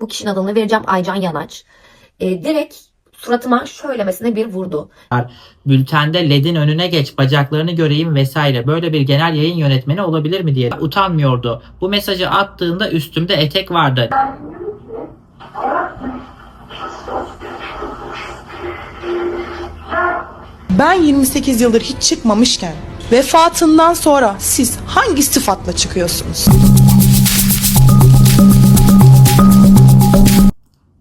Bu kişinin adını vereceğim Aycan Yanaç. E, direkt suratıma şöylemesine bir vurdu. bültende ledin önüne geç bacaklarını göreyim vesaire böyle bir genel yayın yönetmeni olabilir mi diye utanmıyordu. Bu mesajı attığında üstümde etek vardı. Ben 28 yıldır hiç çıkmamışken vefatından sonra siz hangi sıfatla çıkıyorsunuz?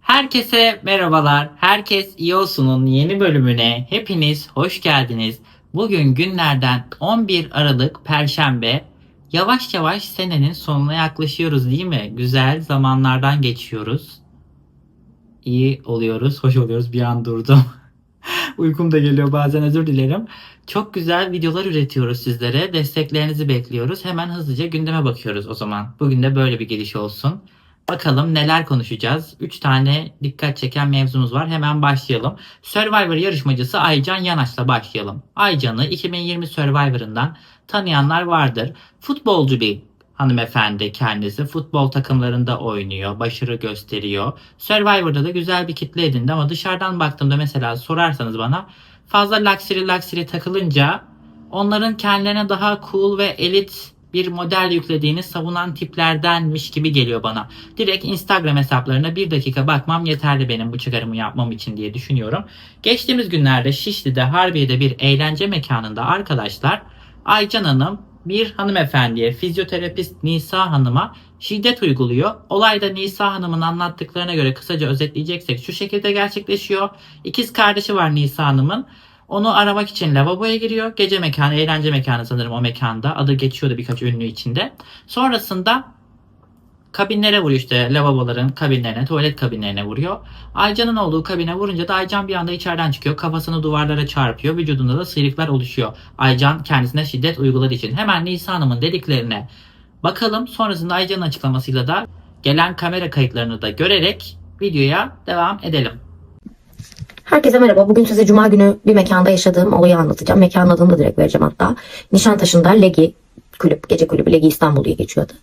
Herkese merhabalar. Herkes iyi olsunun yeni bölümüne hepiniz hoş geldiniz. Bugün günlerden 11 Aralık Perşembe. Yavaş yavaş senenin sonuna yaklaşıyoruz değil mi? Güzel zamanlardan geçiyoruz. İyi oluyoruz, hoş oluyoruz. Bir an durdum. Uykum da geliyor bazen özür dilerim. Çok güzel videolar üretiyoruz sizlere. Desteklerinizi bekliyoruz. Hemen hızlıca gündeme bakıyoruz o zaman. Bugün de böyle bir giriş olsun. Bakalım neler konuşacağız. 3 tane dikkat çeken mevzumuz var. Hemen başlayalım. Survivor yarışmacısı Aycan Yanaş'la başlayalım. Aycan'ı 2020 Survivor'ından tanıyanlar vardır. Futbolcu bir hanımefendi kendisi. Futbol takımlarında oynuyor, başarı gösteriyor. Survivor'da da güzel bir kitle edindi ama dışarıdan baktığımda mesela sorarsanız bana fazla laksiri laksiri takılınca onların kendilerine daha cool ve elit bir model yüklediğini savunan tiplerdenmiş gibi geliyor bana. Direkt Instagram hesaplarına bir dakika bakmam yeterli benim bu çıkarımı yapmam için diye düşünüyorum. Geçtiğimiz günlerde Şişli'de Harbiye'de bir eğlence mekanında arkadaşlar Aycan Hanım bir hanımefendiye, fizyoterapist Nisa Hanım'a şiddet uyguluyor. Olay da Nisa Hanım'ın anlattıklarına göre kısaca özetleyeceksek şu şekilde gerçekleşiyor. İkiz kardeşi var Nisa Hanım'ın. Onu aramak için lavaboya giriyor. Gece mekanı, eğlence mekanı sanırım o mekanda. Adı geçiyordu birkaç ünlü içinde. Sonrasında kabinlere vuruyor işte lavaboların kabinlerine, tuvalet kabinlerine vuruyor. Aycan'ın olduğu kabine vurunca da Aycan bir anda içeriden çıkıyor. Kafasını duvarlara çarpıyor. Vücudunda da sıyrıklar oluşuyor. Aycan kendisine şiddet uyguladığı için. Hemen Nisa Hanım'ın dediklerine bakalım. Sonrasında Aycan'ın açıklamasıyla da gelen kamera kayıtlarını da görerek videoya devam edelim. Herkese merhaba. Bugün size Cuma günü bir mekanda yaşadığım olayı anlatacağım. Mekanın adını da direkt vereceğim hatta. Nişantaşı'nda Legi kulüp, gece kulübü Legi İstanbul diye geçiyordu.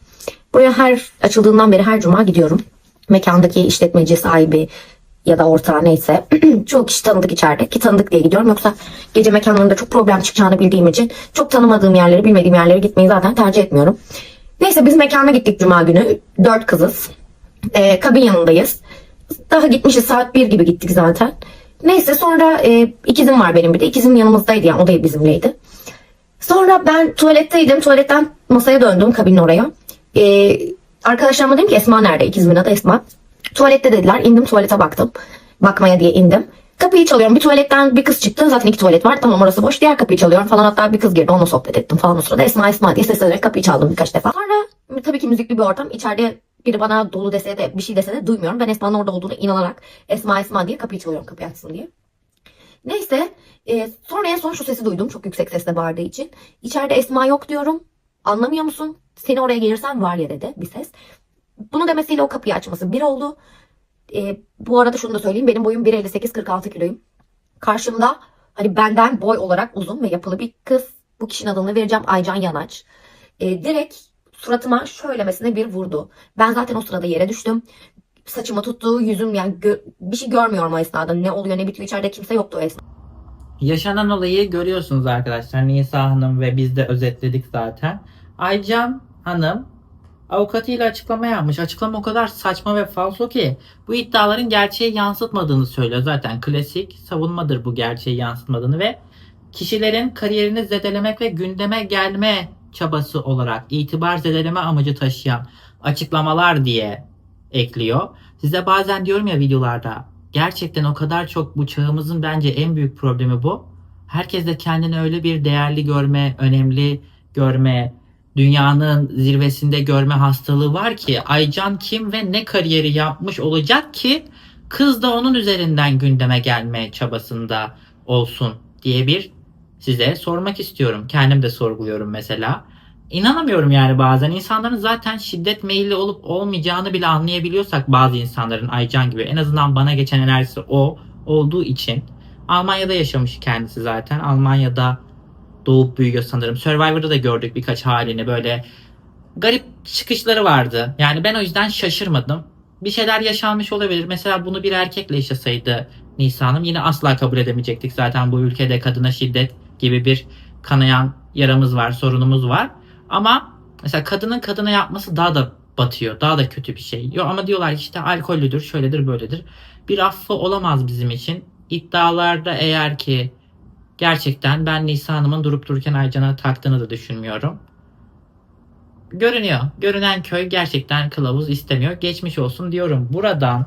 Buraya her açıldığından beri her cuma gidiyorum. Mekandaki işletmeci sahibi ya da ortağı neyse çoğu kişi tanıdık içeride ki tanıdık diye gidiyorum. Yoksa gece mekanlarında çok problem çıkacağını bildiğim için çok tanımadığım yerlere bilmediğim yerlere gitmeyi zaten tercih etmiyorum. Neyse biz mekana gittik cuma günü. Dört kızız. Ee, kabin yanındayız. Daha gitmişiz saat bir gibi gittik zaten. Neyse sonra e, ikizim var benim bir de. İkizim yanımızdaydı yani o da bizimleydi. Sonra ben tuvaletteydim. Tuvaletten masaya döndüm kabinin oraya. Ee, arkadaşlarıma dedim ki Esma nerede? İkizimin adı Esma. Tuvalette dediler. İndim tuvalete baktım. Bakmaya diye indim. Kapıyı çalıyorum. Bir tuvaletten bir kız çıktı. Zaten iki tuvalet var. Tamam orası boş. Diğer kapıyı çalıyorum falan. Hatta bir kız girdi. Onunla sohbet ettim falan o sırada. Esma Esma diye seslenerek kapıyı çaldım birkaç defa. Sonra tabii ki müzikli bir ortam. İçeride biri bana dolu dese de bir şey dese de duymuyorum. Ben Esma'nın orada olduğunu inanarak Esma Esma diye kapıyı çalıyorum kapıyı açsın diye. Neyse e, sonra en son şu sesi duydum çok yüksek sesle bağırdığı için. İçeride Esma yok diyorum. Anlamıyor musun? Seni oraya gelirsen var ya dedi bir ses. Bunu demesiyle o kapıyı açması bir oldu. E, bu arada şunu da söyleyeyim. Benim boyum 1.58-46 kiloyum. Karşımda hani benden boy olarak uzun ve yapılı bir kız. Bu kişinin adını vereceğim Aycan Yanaç. E, direkt suratıma şöylemesine bir vurdu. Ben zaten o sırada yere düştüm. Saçımı tuttu, yüzüm yani bir şey görmüyorum o esnada. Ne oluyor ne bitiyor içeride kimse yoktu o esnada. Yaşanan olayı görüyorsunuz arkadaşlar. Nisa Hanım ve biz de özetledik zaten. Aycan Hanım avukatıyla açıklama yapmış. Açıklama o kadar saçma ve falso ki bu iddiaların gerçeği yansıtmadığını söylüyor. Zaten klasik savunmadır bu gerçeği yansıtmadığını ve kişilerin kariyerini zedelemek ve gündeme gelme çabası olarak itibar zedeleme amacı taşıyan açıklamalar diye ekliyor. Size bazen diyorum ya videolarda gerçekten o kadar çok bu çağımızın bence en büyük problemi bu. Herkes de kendini öyle bir değerli görme, önemli görme, dünyanın zirvesinde görme hastalığı var ki Aycan kim ve ne kariyeri yapmış olacak ki kız da onun üzerinden gündeme gelme çabasında olsun diye bir size sormak istiyorum. Kendim de sorguluyorum mesela. İnanamıyorum yani bazen insanların zaten şiddet meyilli olup olmayacağını bile anlayabiliyorsak bazı insanların Aycan gibi en azından bana geçen enerjisi o olduğu için Almanya'da yaşamış kendisi zaten. Almanya'da doğup büyüyor sanırım. Survivor'da da gördük birkaç halini böyle garip çıkışları vardı. Yani ben o yüzden şaşırmadım. bir şeyler yaşanmış olabilir. Mesela bunu bir erkekle yaşasaydı Nisa Hanım yine asla kabul edemeyecektik. Zaten bu ülkede kadına şiddet gibi bir kanayan yaramız var, sorunumuz var. Ama mesela kadının kadına yapması daha da batıyor. Daha da kötü bir şey. Yok ama diyorlar ki işte alkollüdür, şöyledir, böyledir. Bir affı olamaz bizim için. İddialarda eğer ki gerçekten ben Nisa Hanım'ın durup dururken Aycan'a taktığını da düşünmüyorum. Görünüyor. Görünen köy gerçekten kılavuz istemiyor. Geçmiş olsun diyorum. Buradan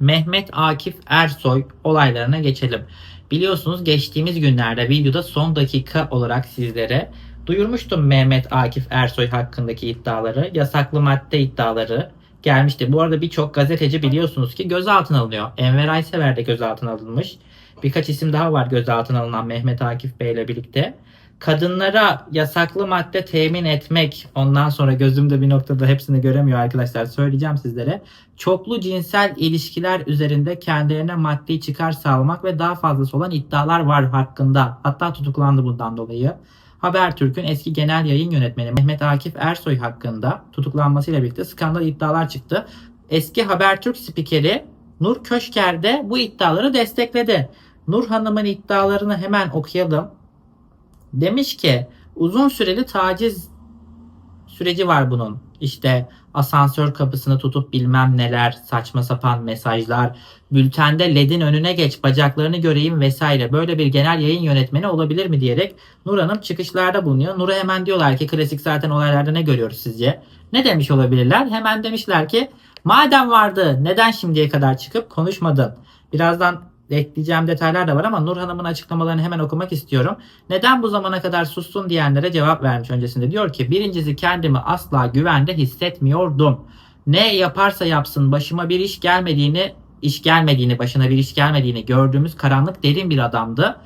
Mehmet Akif Ersoy olaylarına geçelim. Biliyorsunuz geçtiğimiz günlerde videoda son dakika olarak sizlere duyurmuştum Mehmet Akif Ersoy hakkındaki iddiaları, yasaklı madde iddiaları gelmişti. Bu arada birçok gazeteci biliyorsunuz ki gözaltına alınıyor. Enver Aysever de gözaltına alınmış. Birkaç isim daha var gözaltına alınan Mehmet Akif Bey ile birlikte. Kadınlara yasaklı madde temin etmek, ondan sonra gözümde bir noktada hepsini göremiyor arkadaşlar söyleyeceğim sizlere. Çoklu cinsel ilişkiler üzerinde kendilerine maddi çıkar sağlamak ve daha fazlası olan iddialar var hakkında. Hatta tutuklandı bundan dolayı. Habertürk'ün eski genel yayın yönetmeni Mehmet Akif Ersoy hakkında tutuklanmasıyla birlikte skandal iddialar çıktı. Eski Habertürk spikeri Nur Köşker de bu iddiaları destekledi. Nur Hanım'ın iddialarını hemen okuyalım. Demiş ki uzun süreli taciz süreci var bunun. İşte asansör kapısını tutup bilmem neler, saçma sapan mesajlar, bültende ledin önüne geç, bacaklarını göreyim vesaire. Böyle bir genel yayın yönetmeni olabilir mi diyerek Nur Hanım çıkışlarda bulunuyor. Nur'a hemen diyorlar ki klasik zaten olaylarda ne görüyoruz sizce? Ne demiş olabilirler? Hemen demişler ki madem vardı neden şimdiye kadar çıkıp konuşmadın? Birazdan ekleyeceğim detaylar da var ama Nur Hanım'ın açıklamalarını hemen okumak istiyorum. Neden bu zamana kadar sussun diyenlere cevap vermiş öncesinde. Diyor ki birincisi kendimi asla güvende hissetmiyordum. Ne yaparsa yapsın başıma bir iş gelmediğini, iş gelmediğini, başına bir iş gelmediğini gördüğümüz karanlık derin bir adamdı.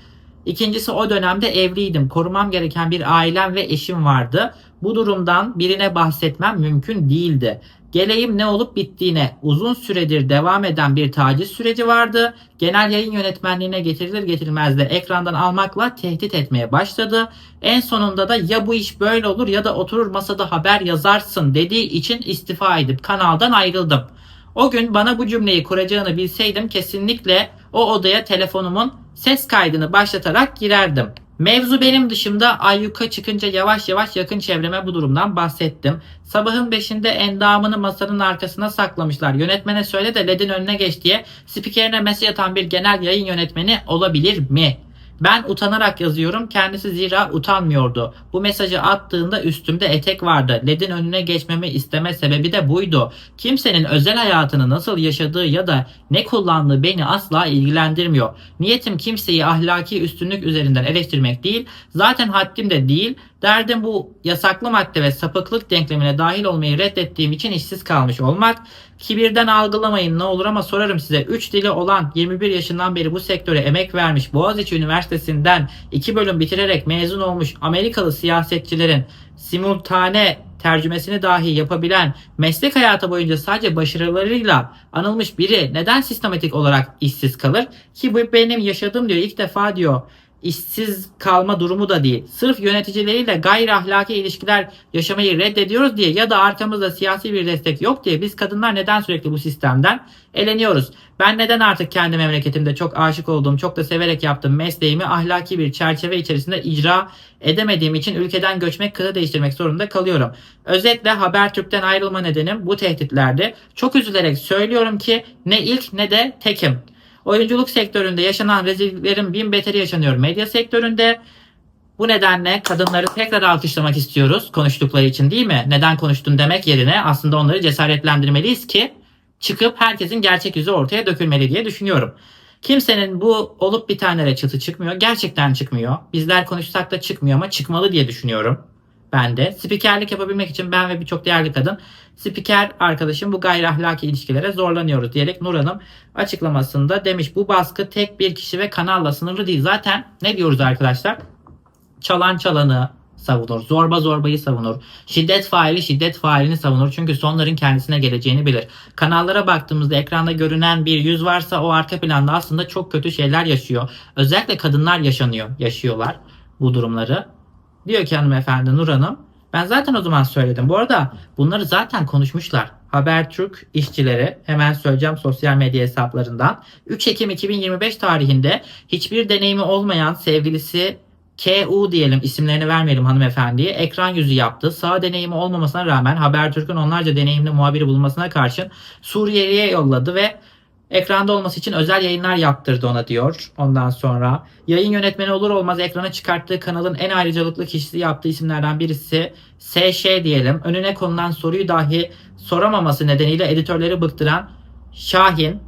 İkincisi o dönemde evliydim. Korumam gereken bir ailem ve eşim vardı. Bu durumdan birine bahsetmem mümkün değildi. Geleyim ne olup bittiğine uzun süredir devam eden bir taciz süreci vardı. Genel yayın yönetmenliğine getirilir getirilmez de ekrandan almakla tehdit etmeye başladı. En sonunda da ya bu iş böyle olur ya da oturur masada haber yazarsın dediği için istifa edip kanaldan ayrıldım. O gün bana bu cümleyi kuracağını bilseydim kesinlikle o odaya telefonumun ses kaydını başlatarak girerdim. Mevzu benim dışımda ayyuka çıkınca yavaş yavaş yakın çevreme bu durumdan bahsettim. Sabahın beşinde endamını masanın arkasına saklamışlar. Yönetmene söyle de ledin önüne geç diye spikerine mesaj atan bir genel yayın yönetmeni olabilir mi? Ben utanarak yazıyorum. Kendisi zira utanmıyordu. Bu mesajı attığında üstümde etek vardı. LED'in önüne geçmemi isteme sebebi de buydu. Kimsenin özel hayatını nasıl yaşadığı ya da ne kullandığı beni asla ilgilendirmiyor. Niyetim kimseyi ahlaki üstünlük üzerinden eleştirmek değil. Zaten haddim de değil. Derdim bu yasaklı madde ve sapıklık denklemine dahil olmayı reddettiğim için işsiz kalmış olmak. Kibirden algılamayın ne olur ama sorarım size. 3 dili olan 21 yaşından beri bu sektöre emek vermiş Boğaziçi Üniversitesi'nden 2 bölüm bitirerek mezun olmuş Amerikalı siyasetçilerin simultane tercümesini dahi yapabilen meslek hayatı boyunca sadece başarılarıyla anılmış biri neden sistematik olarak işsiz kalır? Ki bu benim yaşadığım diyor ilk defa diyor işsiz kalma durumu da değil. Sırf yöneticileriyle gayri ahlaki ilişkiler yaşamayı reddediyoruz diye ya da arkamızda siyasi bir destek yok diye biz kadınlar neden sürekli bu sistemden eleniyoruz? Ben neden artık kendi memleketimde çok aşık olduğum, çok da severek yaptığım mesleğimi ahlaki bir çerçeve içerisinde icra edemediğim için ülkeden göçmek, kıta değiştirmek zorunda kalıyorum. Özetle Habertürk'ten ayrılma nedenim bu tehditlerdi. Çok üzülerek söylüyorum ki ne ilk ne de tekim. Oyunculuk sektöründe yaşanan rezilliklerin bin beteri yaşanıyor medya sektöründe. Bu nedenle kadınları tekrar alkışlamak istiyoruz konuştukları için değil mi? Neden konuştun demek yerine aslında onları cesaretlendirmeliyiz ki çıkıp herkesin gerçek yüzü ortaya dökülmeli diye düşünüyorum. Kimsenin bu olup bitenlere çıtı çıkmıyor. Gerçekten çıkmıyor. Bizler konuşsak da çıkmıyor ama çıkmalı diye düşünüyorum. Ben de. Spikerlik yapabilmek için ben ve birçok değerli kadın spiker arkadaşım bu gayri ahlaki ilişkilere zorlanıyoruz diyerek Nur Hanım açıklamasında demiş. Bu baskı tek bir kişi ve kanalla sınırlı değil. Zaten ne diyoruz arkadaşlar? Çalan çalanı savunur. Zorba zorbayı savunur. Şiddet faili şiddet failini savunur. Çünkü sonların kendisine geleceğini bilir. Kanallara baktığımızda ekranda görünen bir yüz varsa o arka planda aslında çok kötü şeyler yaşıyor. Özellikle kadınlar yaşanıyor, yaşıyorlar bu durumları. Diyor ki hanımefendi Nur Hanım ben zaten o zaman söyledim. Bu arada bunları zaten konuşmuşlar. Habertürk işçileri hemen söyleyeceğim sosyal medya hesaplarından 3 Ekim 2025 tarihinde hiçbir deneyimi olmayan sevgilisi KU diyelim isimlerini vermeyelim hanımefendiye ekran yüzü yaptı. Sağ deneyimi olmamasına rağmen Habertürk'ün onlarca deneyimli muhabiri bulmasına karşın Suriye'ye yolladı ve ekranda olması için özel yayınlar yaptırdı ona diyor. Ondan sonra yayın yönetmeni olur olmaz ekrana çıkarttığı kanalın en ayrıcalıklı kişisi yaptığı isimlerden birisi SŞ diyelim. Önüne konulan soruyu dahi soramaması nedeniyle editörleri bıktıran Şahin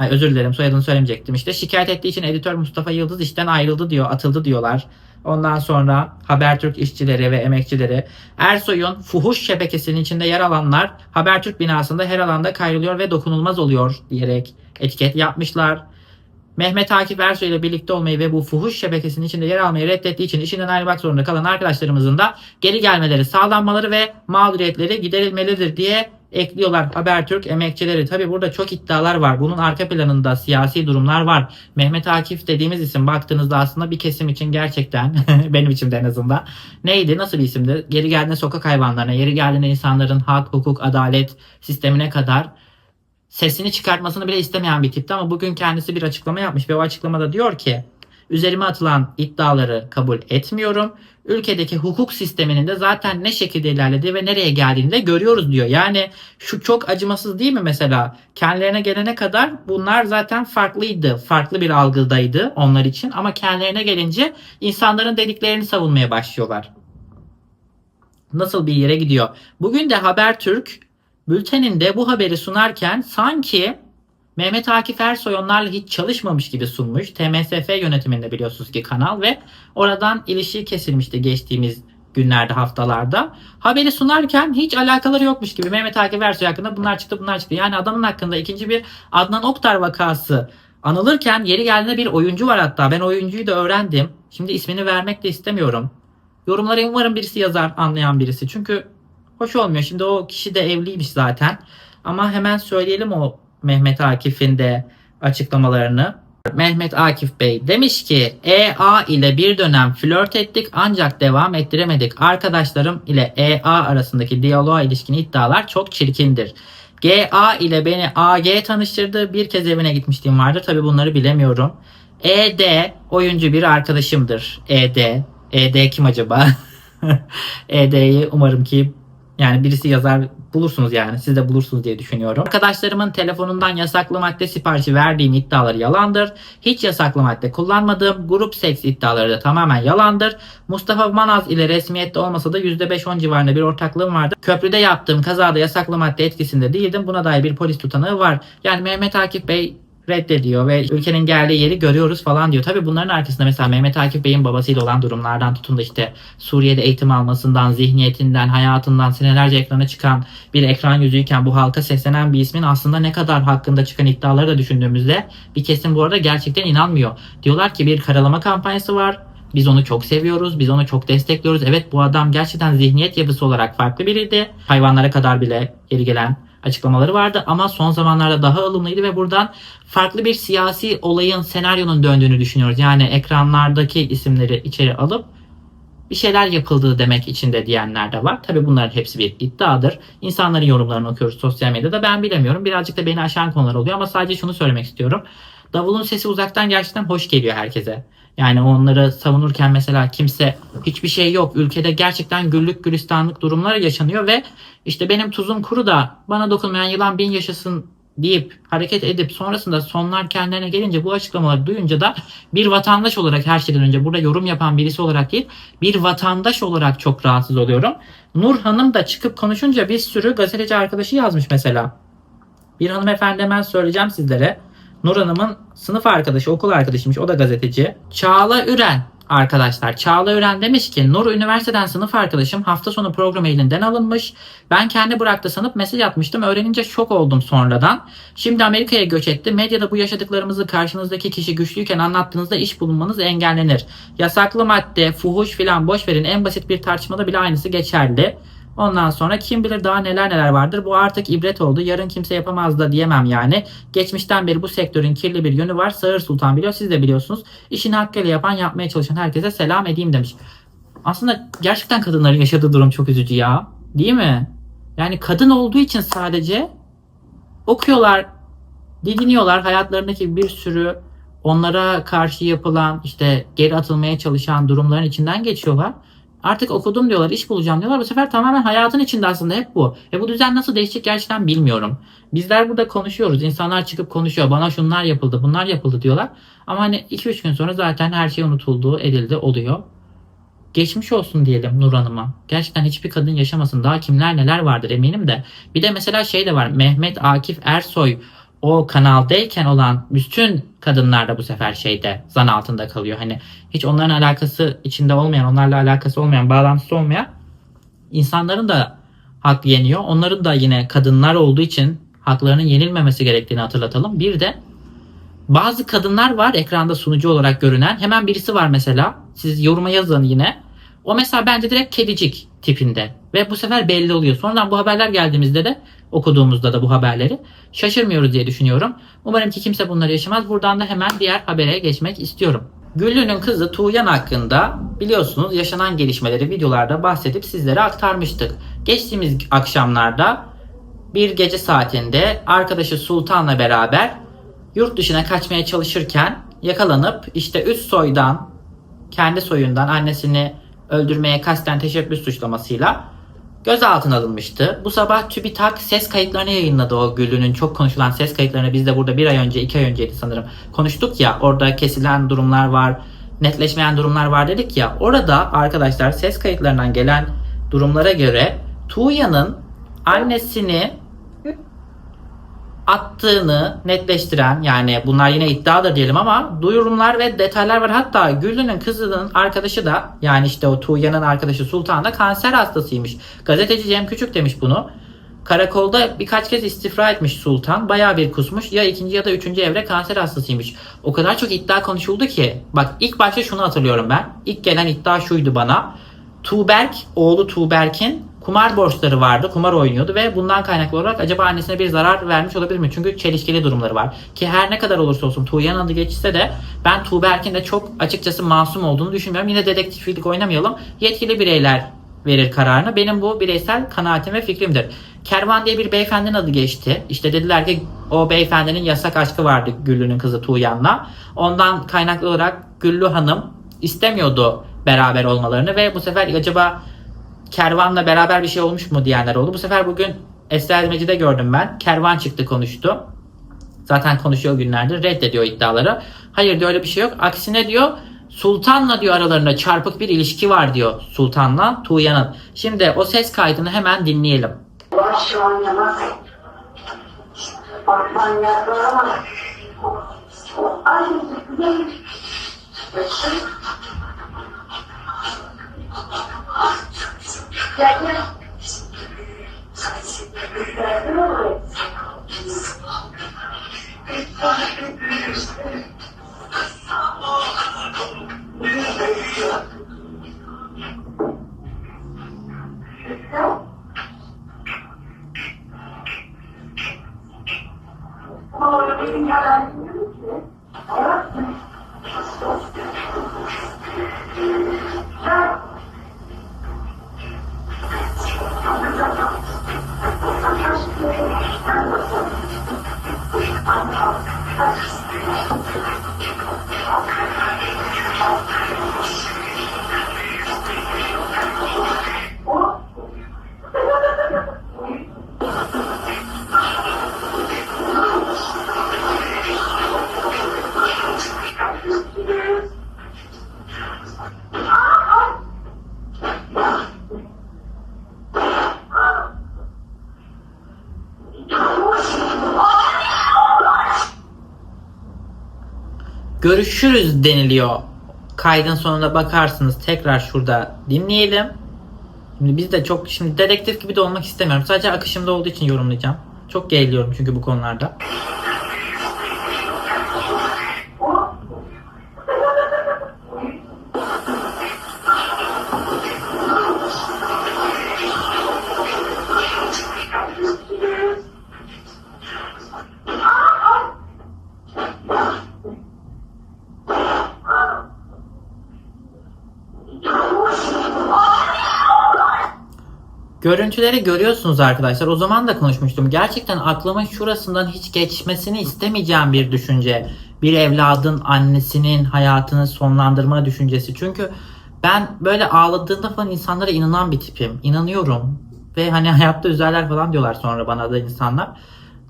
Ay özür dilerim soyadını söylemeyecektim. İşte şikayet ettiği için editör Mustafa Yıldız işten ayrıldı diyor, atıldı diyorlar. Ondan sonra Habertürk işçileri ve emekçileri Ersoy'un fuhuş şebekesinin içinde yer alanlar Habertürk binasında her alanda kayrılıyor ve dokunulmaz oluyor diyerek etiket yapmışlar. Mehmet Akif Ersoy ile birlikte olmayı ve bu fuhuş şebekesinin içinde yer almayı reddettiği için işinden ayrılmak zorunda kalan arkadaşlarımızın da geri gelmeleri sağlanmaları ve mağduriyetleri giderilmelidir diye ekliyorlar Habertürk emekçileri. Tabi burada çok iddialar var. Bunun arka planında siyasi durumlar var. Mehmet Akif dediğimiz isim baktığınızda aslında bir kesim için gerçekten benim içimde en azından neydi? Nasıl bir isimdi? Geri geldiğinde sokak hayvanlarına, yeri geldiğinde insanların hak, hukuk, adalet sistemine kadar sesini çıkartmasını bile istemeyen bir tipti ama bugün kendisi bir açıklama yapmış ve o açıklamada diyor ki üzerime atılan iddiaları kabul etmiyorum. Ülkedeki hukuk sisteminin de zaten ne şekilde ilerlediği ve nereye geldiğini de görüyoruz diyor. Yani şu çok acımasız değil mi mesela? Kendilerine gelene kadar bunlar zaten farklıydı. Farklı bir algıdaydı onlar için ama kendilerine gelince insanların dediklerini savunmaya başlıyorlar. Nasıl bir yere gidiyor? Bugün de Habertürk bülteninde bu haberi sunarken sanki Mehmet Akif Ersoy onlarla hiç çalışmamış gibi sunmuş. TMSF yönetiminde biliyorsunuz ki kanal ve oradan ilişki kesilmişti geçtiğimiz günlerde haftalarda. Haberi sunarken hiç alakaları yokmuş gibi Mehmet Akif Ersoy hakkında bunlar çıktı bunlar çıktı. Yani adamın hakkında ikinci bir Adnan Oktar vakası anılırken yeri geldiğinde bir oyuncu var hatta. Ben oyuncuyu da öğrendim. Şimdi ismini vermek de istemiyorum. Yorumlara umarım birisi yazar anlayan birisi. Çünkü hoş olmuyor. Şimdi o kişi de evliymiş zaten. Ama hemen söyleyelim o Mehmet Akif'in de açıklamalarını. Mehmet Akif Bey demiş ki EA ile bir dönem flört ettik ancak devam ettiremedik. Arkadaşlarım ile EA arasındaki diyaloğa ilişkin iddialar çok çirkindir. GA ile beni AG tanıştırdı. Bir kez evine gitmişliğim vardır. Tabi bunları bilemiyorum. ED oyuncu bir arkadaşımdır. ED. ED kim acaba? ED'yi umarım ki yani birisi yazar bulursunuz yani. Siz de bulursunuz diye düşünüyorum. Arkadaşlarımın telefonundan yasaklı madde siparişi verdiğim iddiaları yalandır. Hiç yasaklı madde kullanmadığım grup seks iddiaları da tamamen yalandır. Mustafa Manaz ile resmiyette olmasa da %5-10 civarında bir ortaklığım vardı. Köprüde yaptığım kazada yasaklı madde etkisinde değildim. Buna dair bir polis tutanağı var. Yani Mehmet Akif Bey reddediyor ve ülkenin geldiği yeri görüyoruz falan diyor. Tabii bunların arkasında mesela Mehmet Akif Bey'in babasıyla olan durumlardan tutun da işte Suriye'de eğitim almasından, zihniyetinden, hayatından senelerce ekrana çıkan bir ekran yüzüyken bu halka seslenen bir ismin aslında ne kadar hakkında çıkan iddiaları da düşündüğümüzde bir kesim bu arada gerçekten inanmıyor. Diyorlar ki bir karalama kampanyası var. Biz onu çok seviyoruz. Biz onu çok destekliyoruz. Evet bu adam gerçekten zihniyet yapısı olarak farklı biriydi. Hayvanlara kadar bile geri gelen açıklamaları vardı ama son zamanlarda daha ılımlıydı ve buradan farklı bir siyasi olayın senaryonun döndüğünü düşünüyoruz. Yani ekranlardaki isimleri içeri alıp bir şeyler yapıldığı demek içinde diyenler de var. Tabii bunların hepsi bir iddiadır. İnsanların yorumlarını okuyoruz sosyal medyada. Ben bilemiyorum. Birazcık da beni aşan konular oluyor ama sadece şunu söylemek istiyorum. Davulun sesi uzaktan gerçekten hoş geliyor herkese. Yani onları savunurken mesela kimse hiçbir şey yok. Ülkede gerçekten güllük gülistanlık durumlar yaşanıyor ve işte benim tuzum kuru da bana dokunmayan yılan bin yaşasın deyip hareket edip sonrasında sonlar kendilerine gelince bu açıklamaları duyunca da bir vatandaş olarak her şeyden önce burada yorum yapan birisi olarak değil bir vatandaş olarak çok rahatsız oluyorum. Nur Hanım da çıkıp konuşunca bir sürü gazeteci arkadaşı yazmış mesela. Bir hanımefendi hemen söyleyeceğim sizlere. Nur Hanım'ın sınıf arkadaşı, okul arkadaşıymış. O da gazeteci. Çağla Üren arkadaşlar. Çağla Üren demiş ki Nur üniversiteden sınıf arkadaşım hafta sonu program elinden alınmış. Ben kendi bıraktı sanıp mesaj atmıştım. Öğrenince şok oldum sonradan. Şimdi Amerika'ya göç etti. Medyada bu yaşadıklarımızı karşınızdaki kişi güçlüyken anlattığınızda iş bulunmanız engellenir. Yasaklı madde, fuhuş filan boş verin. En basit bir tartışmada bile aynısı geçerli. Ondan sonra kim bilir daha neler neler vardır. Bu artık ibret oldu. Yarın kimse yapamaz da diyemem yani. Geçmişten beri bu sektörün kirli bir yönü var. Sağır Sultan biliyor. Siz de biliyorsunuz. İşini hakkıyla yapan, yapmaya çalışan herkese selam edeyim demiş. Aslında gerçekten kadınların yaşadığı durum çok üzücü ya. Değil mi? Yani kadın olduğu için sadece okuyorlar, didiniyorlar. Hayatlarındaki bir sürü onlara karşı yapılan işte geri atılmaya çalışan durumların içinden geçiyorlar. Artık okudum diyorlar, iş bulacağım diyorlar. Bu sefer tamamen hayatın içinde aslında hep bu. E bu düzen nasıl değişecek gerçekten bilmiyorum. Bizler burada konuşuyoruz. İnsanlar çıkıp konuşuyor. Bana şunlar yapıldı, bunlar yapıldı diyorlar. Ama hani 2-3 gün sonra zaten her şey unutuldu, edildi, oluyor. Geçmiş olsun diyelim Nur Hanım'a. Gerçekten hiçbir kadın yaşamasın. Daha kimler neler vardır eminim de. Bir de mesela şey de var. Mehmet Akif Ersoy o kanaldayken olan bütün kadınlar da bu sefer şeyde zan altında kalıyor. Hani hiç onların alakası içinde olmayan, onlarla alakası olmayan, bağlantısı olmayan insanların da hak yeniyor. Onların da yine kadınlar olduğu için haklarının yenilmemesi gerektiğini hatırlatalım. Bir de bazı kadınlar var ekranda sunucu olarak görünen. Hemen birisi var mesela. Siz yoruma yazın yine. O mesela bence direkt kedicik tipinde. Ve bu sefer belli oluyor. Sonradan bu haberler geldiğimizde de okuduğumuzda da bu haberleri şaşırmıyoruz diye düşünüyorum. Umarım ki kimse bunları yaşamaz. Buradan da hemen diğer habere geçmek istiyorum. Güllü'nün kızı Tuğyan hakkında biliyorsunuz yaşanan gelişmeleri videolarda bahsedip sizlere aktarmıştık. Geçtiğimiz akşamlarda bir gece saatinde arkadaşı Sultan'la beraber yurt dışına kaçmaya çalışırken yakalanıp işte üst soydan kendi soyundan annesini öldürmeye kasten teşebbüs suçlamasıyla gözaltına alınmıştı. Bu sabah TÜBİTAK ses kayıtlarını yayınladı o Güllü'nün çok konuşulan ses kayıtlarını. Biz de burada bir ay önce, iki ay önceydi sanırım konuştuk ya. Orada kesilen durumlar var, netleşmeyen durumlar var dedik ya. Orada arkadaşlar ses kayıtlarından gelen durumlara göre Tuğya'nın annesini attığını netleştiren yani bunlar yine iddiadır diyelim ama duyurumlar ve detaylar var. Hatta Güllü'nün kızının arkadaşı da yani işte o Tuğya'nın arkadaşı Sultan da kanser hastasıymış. Gazeteci Cem Küçük demiş bunu. Karakolda birkaç kez istifra etmiş Sultan. Bayağı bir kusmuş. Ya ikinci ya da üçüncü evre kanser hastasıymış. O kadar çok iddia konuşuldu ki. Bak ilk başta şunu hatırlıyorum ben. İlk gelen iddia şuydu bana. Tuğberk, oğlu Tuğberk'in kumar borçları vardı. Kumar oynuyordu ve bundan kaynaklı olarak acaba annesine bir zarar vermiş olabilir mi? Çünkü çelişkili durumları var. Ki her ne kadar olursa olsun Tuğyan adı geçse de ben Tuğberk'in de çok açıkçası masum olduğunu düşünmüyorum. Yine dedektiflik oynamayalım. Yetkili bireyler verir kararını. Benim bu bireysel kanaatim ve fikrimdir. Kervan diye bir beyefendinin adı geçti. İşte dediler ki o beyefendinin yasak aşkı vardı Güllü'nün kızı Tuğyan'la. Ondan kaynaklı olarak Güllü Hanım istemiyordu beraber olmalarını ve bu sefer acaba Kervan'la beraber bir şey olmuş mu diyenler oldu. Bu sefer bugün Esra Ermeci'de gördüm ben. Kervan çıktı konuştu. Zaten konuşuyor günlerdir. Reddediyor iddiaları. Hayır diyor öyle bir şey yok. Aksine diyor Sultan'la diyor aralarında çarpık bir ilişki var diyor Sultan'la Tuğyan'ın. Şimdi o ses kaydını hemen dinleyelim. Baş oynamaz. Orman yapılamaz. Ay, Gel Görüşürüz deniliyor. Kaydın sonuna bakarsınız. Tekrar şurada dinleyelim. Şimdi biz de çok şimdi dedektif gibi de olmak istemiyorum. Sadece akışımda olduğu için yorumlayacağım. Çok geriliyorum çünkü bu konularda. Görüntüleri görüyorsunuz arkadaşlar. O zaman da konuşmuştum. Gerçekten aklımın şurasından hiç geçmesini istemeyeceğim bir düşünce. Bir evladın annesinin hayatını sonlandırma düşüncesi. Çünkü ben böyle ağladığında falan insanlara inanan bir tipim. İnanıyorum. Ve hani hayatta üzerler falan diyorlar sonra bana da insanlar.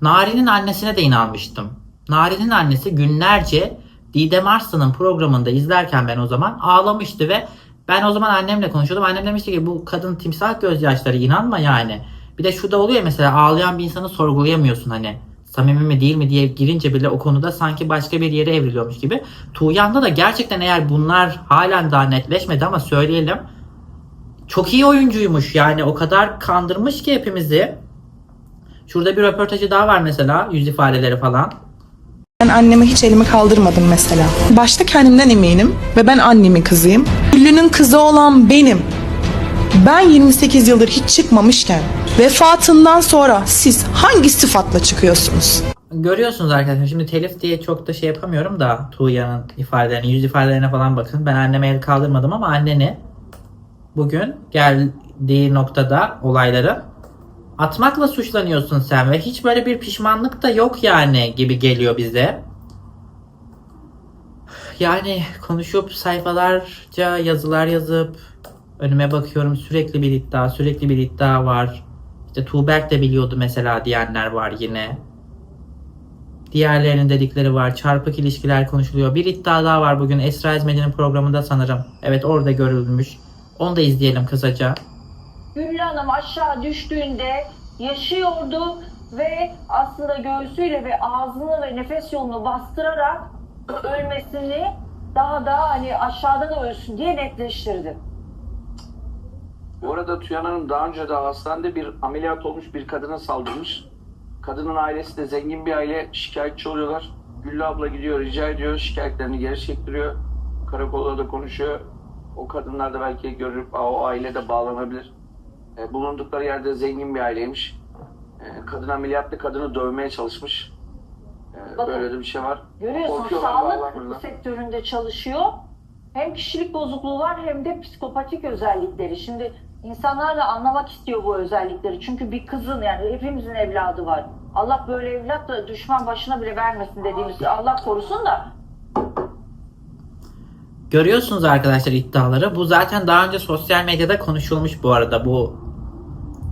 Nari'nin annesine de inanmıştım. Nari'nin annesi günlerce Didem Arslan'ın programında izlerken ben o zaman ağlamıştı ve ben o zaman annemle konuşuyordum. Annem demişti ki bu kadın timsah gözyaşları inanma yani. Bir de şu da oluyor mesela ağlayan bir insanı sorgulayamıyorsun hani. Samimi mi değil mi diye girince bile o konuda sanki başka bir yere evriliyormuş gibi. Tuğyan'da da gerçekten eğer bunlar halen daha netleşmedi ama söyleyelim. Çok iyi oyuncuymuş yani o kadar kandırmış ki hepimizi. Şurada bir röportajı daha var mesela yüz ifadeleri falan. Ben anneme hiç elimi kaldırmadım mesela. Başta kendimden eminim ve ben annemin kızıyım. Güllü'nün kızı olan benim. Ben 28 yıldır hiç çıkmamışken vefatından sonra siz hangi sıfatla çıkıyorsunuz? Görüyorsunuz arkadaşlar şimdi telif diye çok da şey yapamıyorum da Tuğya'nın ifadelerine, yüz ifadelerine falan bakın. Ben anneme el kaldırmadım ama anneni bugün geldiği noktada olayları atmakla suçlanıyorsun sen ve hiç böyle bir pişmanlık da yok yani gibi geliyor bize. Yani konuşup sayfalarca yazılar yazıp önüme bakıyorum sürekli bir iddia, sürekli bir iddia var. İşte Tuğberk de biliyordu mesela diyenler var yine. Diğerlerinin dedikleri var. Çarpık ilişkiler konuşuluyor. Bir iddia daha var bugün Esra İzmedi'nin programında sanırım. Evet orada görülmüş. Onu da izleyelim kısaca. Güllü Hanım aşağı düştüğünde yaşıyordu ve aslında göğsüyle ve ağzını ve nefes yolunu bastırarak ölmesini daha da hani aşağıdan ölsün diye netleştirdi. Bu arada Tüyan Hanım daha önce de hastanede bir ameliyat olmuş bir kadına saldırmış. Kadının ailesi de zengin bir aile şikayetçi oluyorlar. Güllü abla gidiyor rica ediyor şikayetlerini geri çektiriyor. Karakolda da konuşuyor. O kadınlar da belki görüp "Aa, o aile de bağlanabilir. E, bulundukları yerde zengin bir aileymiş. E, kadın ameliyatlı kadını dövmeye çalışmış. E, Bakın, böyle de bir şey var. Görüyorsunuz Korkuyorlar sağlık sektöründe çalışıyor. Hem kişilik bozukluğu var hem de psikopatik özellikleri. Şimdi insanlar da anlamak istiyor bu özellikleri. Çünkü bir kızın yani hepimizin evladı var. Allah böyle evlat da düşman başına bile vermesin dediğimiz Allah korusun da Görüyorsunuz arkadaşlar iddiaları. Bu zaten daha önce sosyal medyada konuşulmuş bu arada. Bu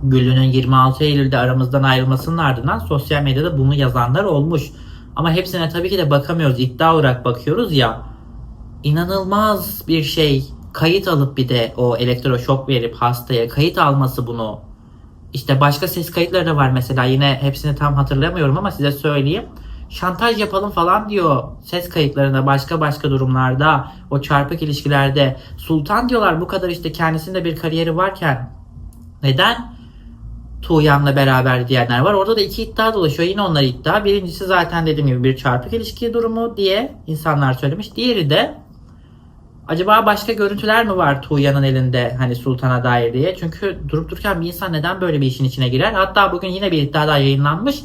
Güllü'nün 26 Eylül'de aramızdan ayrılmasının ardından sosyal medyada bunu yazanlar olmuş. Ama hepsine tabii ki de bakamıyoruz. İddia olarak bakıyoruz ya. İnanılmaz bir şey. Kayıt alıp bir de o elektroşok verip hastaya kayıt alması bunu. İşte başka ses kayıtları da var mesela. Yine hepsini tam hatırlamıyorum ama size söyleyeyim. Şantaj yapalım falan diyor ses kayıtlarında başka başka durumlarda o çarpık ilişkilerde Sultan diyorlar bu kadar işte kendisinde bir kariyeri varken neden Tuğyan'la beraber diyenler var. Orada da iki iddia dolaşıyor. Yine onlar iddia. Birincisi zaten dediğim gibi bir çarpık ilişki durumu diye insanlar söylemiş. Diğeri de acaba başka görüntüler mi var Tuğyan'ın elinde hani Sultan'a dair diye. Çünkü durup dururken bir insan neden böyle bir işin içine girer? Hatta bugün yine bir iddia daha yayınlanmış.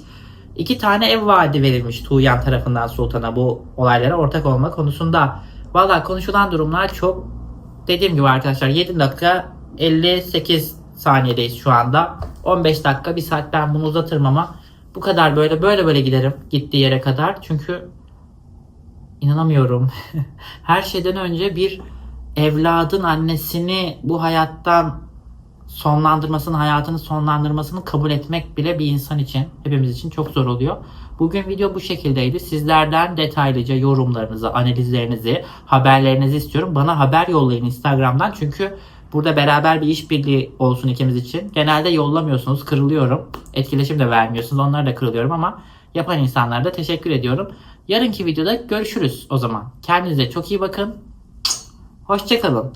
İki tane ev vaadi verilmiş Tuğyan tarafından Sultan'a bu olaylara ortak olma konusunda. Valla konuşulan durumlar çok dediğim gibi arkadaşlar 7 dakika 58 saniyedeyiz şu anda. 15 dakika bir saat ben bunu uzatırım ama bu kadar böyle böyle böyle giderim gittiği yere kadar. Çünkü inanamıyorum. Her şeyden önce bir evladın annesini bu hayattan sonlandırmasını, hayatını sonlandırmasını kabul etmek bile bir insan için, hepimiz için çok zor oluyor. Bugün video bu şekildeydi. Sizlerden detaylıca yorumlarınızı, analizlerinizi, haberlerinizi istiyorum. Bana haber yollayın Instagram'dan. Çünkü burada beraber bir işbirliği olsun ikimiz için. Genelde yollamıyorsunuz, kırılıyorum. Etkileşim de vermiyorsunuz. Onlara da kırılıyorum ama yapan insanlara da teşekkür ediyorum. Yarınki videoda görüşürüz o zaman. Kendinize çok iyi bakın. Hoşçakalın.